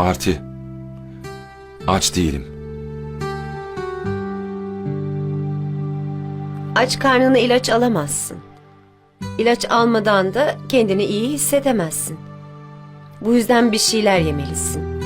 Marti. Aç değilim. Aç karnına ilaç alamazsın. İlaç almadan da kendini iyi hissedemezsin. Bu yüzden bir şeyler yemelisin.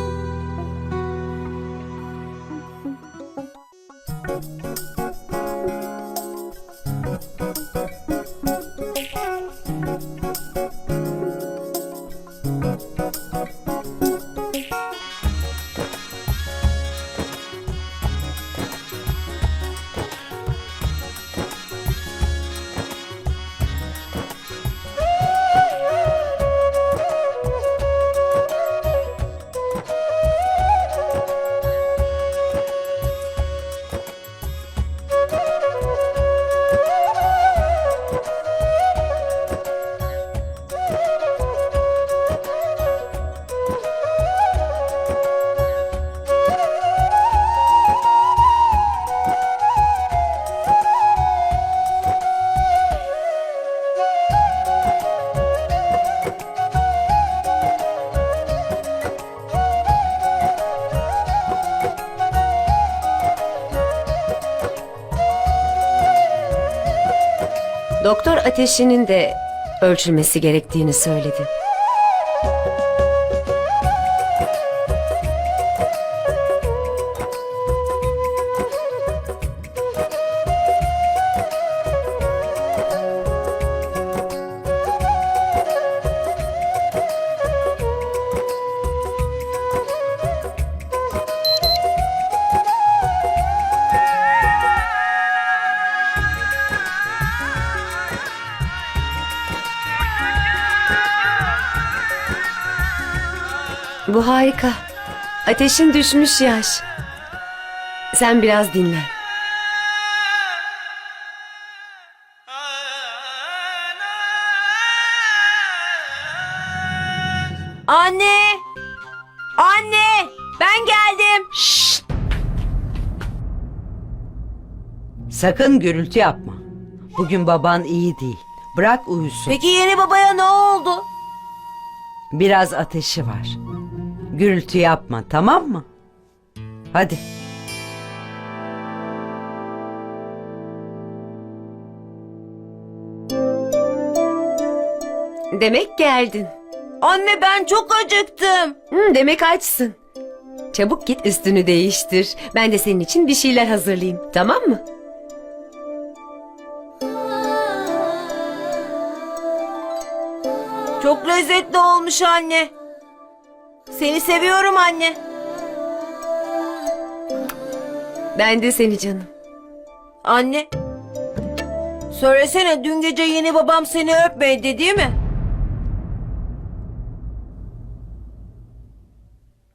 Doktor ateşinin de ölçülmesi gerektiğini söyledi. Bu harika. Ateşin düşmüş yaş. Sen biraz dinlen. Anne! Anne! Ben geldim. Sakın gürültü yapma. Bugün baban iyi değil. Bırak uyusun. Peki yeni babaya ne oldu? Biraz ateşi var. Gürültü yapma tamam mı? Hadi. Demek geldin. Anne ben çok acıktım. Hmm, demek açsın. Çabuk git üstünü değiştir. Ben de senin için bir şeyler hazırlayayım. Tamam mı? Çok lezzetli olmuş anne. Seni seviyorum anne. Ben de seni canım. Anne. Söylesene dün gece yeni babam seni öpmedi değil mi?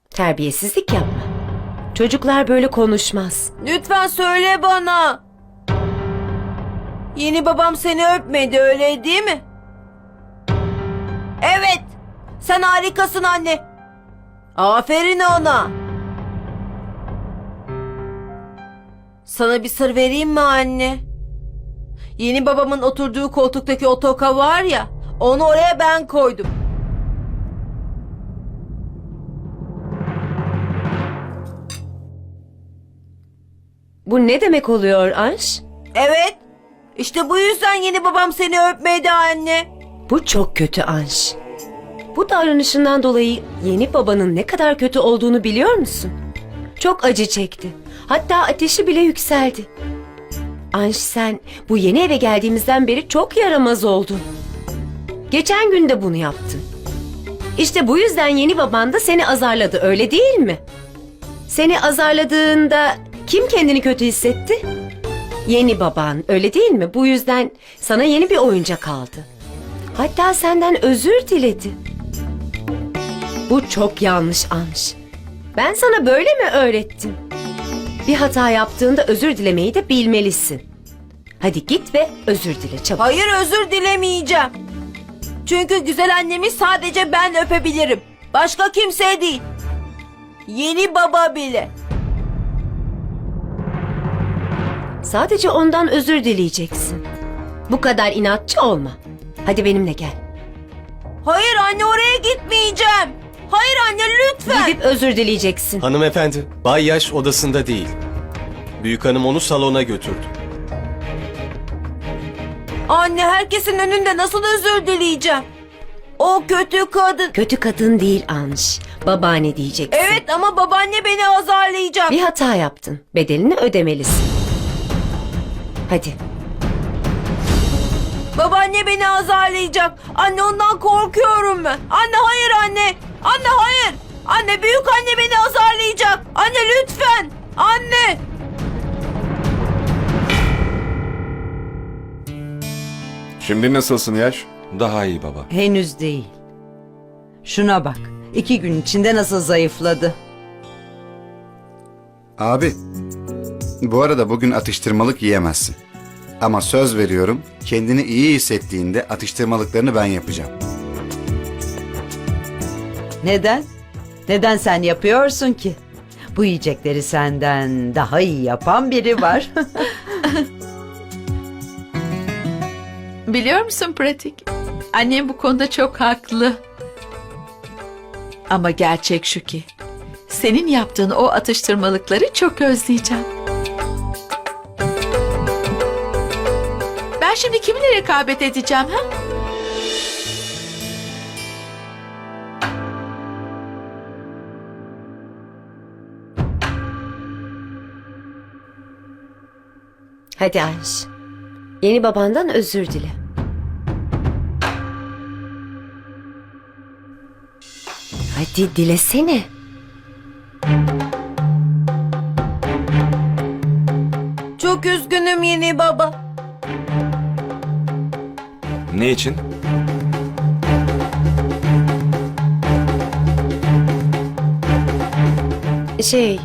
Terbiyesizlik yapma. Çocuklar böyle konuşmaz. Lütfen söyle bana. Yeni babam seni öpmedi öyle değil mi? Evet. Sen harikasın anne. Aferin ona. Sana bir sır vereyim mi anne? Yeni babamın oturduğu koltuktaki o toka var ya, onu oraya ben koydum. Bu ne demek oluyor Anş? Evet. İşte bu yüzden yeni babam seni öpmedi anne. Bu çok kötü Anş. Bu davranışından dolayı yeni babanın ne kadar kötü olduğunu biliyor musun? Çok acı çekti. Hatta ateşi bile yükseldi. Anş sen bu yeni eve geldiğimizden beri çok yaramaz oldun. Geçen gün de bunu yaptın. İşte bu yüzden yeni baban da seni azarladı öyle değil mi? Seni azarladığında kim kendini kötü hissetti? Yeni baban öyle değil mi? Bu yüzden sana yeni bir oyuncak aldı. Hatta senden özür diledi. Bu çok yanlış Anş. Ben sana böyle mi öğrettim? Bir hata yaptığında özür dilemeyi de bilmelisin. Hadi git ve özür dile çabuk. Hayır özür dilemeyeceğim. Çünkü güzel annemi sadece ben öpebilirim. Başka kimse değil. Yeni baba bile. Sadece ondan özür dileyeceksin. Bu kadar inatçı olma. Hadi benimle gel. Hayır anne oraya gitmeyeceğim. Lütfen. Gidip özür dileyeceksin. Hanımefendi, Bay Yaş odasında değil. Büyük hanım onu salona götürdü. Anne herkesin önünde nasıl özür dileyeceğim? O kötü kadın. Kötü kadın değil Anş. Babaanne diyeceksin. Evet ama babaanne beni azarlayacak. Bir hata yaptın. Bedelini ödemelisin. Hadi. Babaanne beni azarlayacak. Anne ondan korkuyorum ben. Anne hayır anne. Anne hayır. Anne büyük anne beni azarlayacak. Anne lütfen. Anne. Şimdi nasılsın Yaş? Daha iyi baba. Henüz değil. Şuna bak. iki gün içinde nasıl zayıfladı. Abi, bu arada bugün atıştırmalık yiyemezsin. Ama söz veriyorum, kendini iyi hissettiğinde atıştırmalıklarını ben yapacağım. Neden? Neden sen yapıyorsun ki? Bu yiyecekleri senden daha iyi yapan biri var. Biliyor musun pratik? Annem bu konuda çok haklı. Ama gerçek şu ki senin yaptığın o atıştırmalıkları çok özleyeceğim. Ben şimdi kiminle rekabet edeceğim ha? Hadi Anş. Yeni babandan özür dile. Hadi dilesene. Çok üzgünüm yeni baba. Ne için? Şey...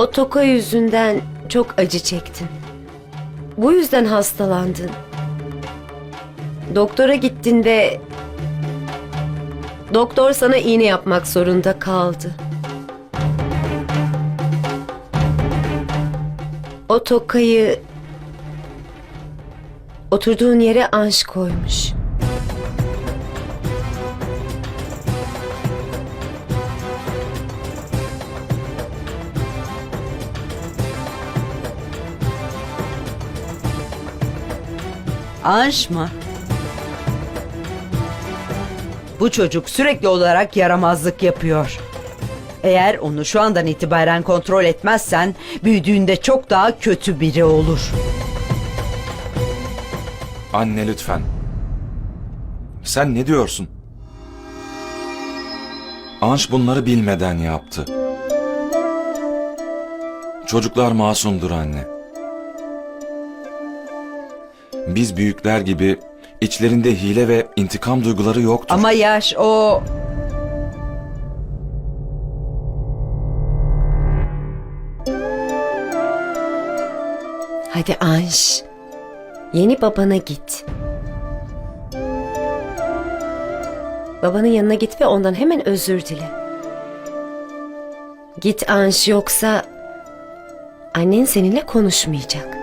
O toka yüzünden çok acı çektin. Bu yüzden hastalandın. Doktora gittin ve... Doktor sana iğne yapmak zorunda kaldı. O tokayı oturduğun yere anş koymuş. Anş mı? Bu çocuk sürekli olarak yaramazlık yapıyor. Eğer onu şu andan itibaren kontrol etmezsen büyüdüğünde çok daha kötü biri olur. Anne lütfen. Sen ne diyorsun? Anş bunları bilmeden yaptı. Çocuklar masumdur anne. Biz büyükler gibi içlerinde hile ve intikam duyguları yoktur. Ama yaş o... Hadi Anş. Yeni babana git. Babanın yanına git ve ondan hemen özür dile. Git Anş yoksa annen seninle konuşmayacak.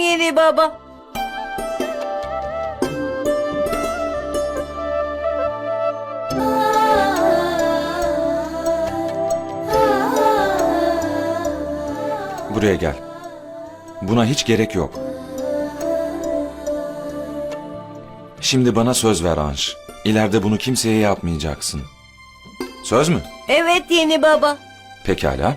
Yeni baba. Buraya gel. Buna hiç gerek yok. Şimdi bana söz ver Anş. İleride bunu kimseye yapmayacaksın. Söz mü? Evet yeni baba. Pekala.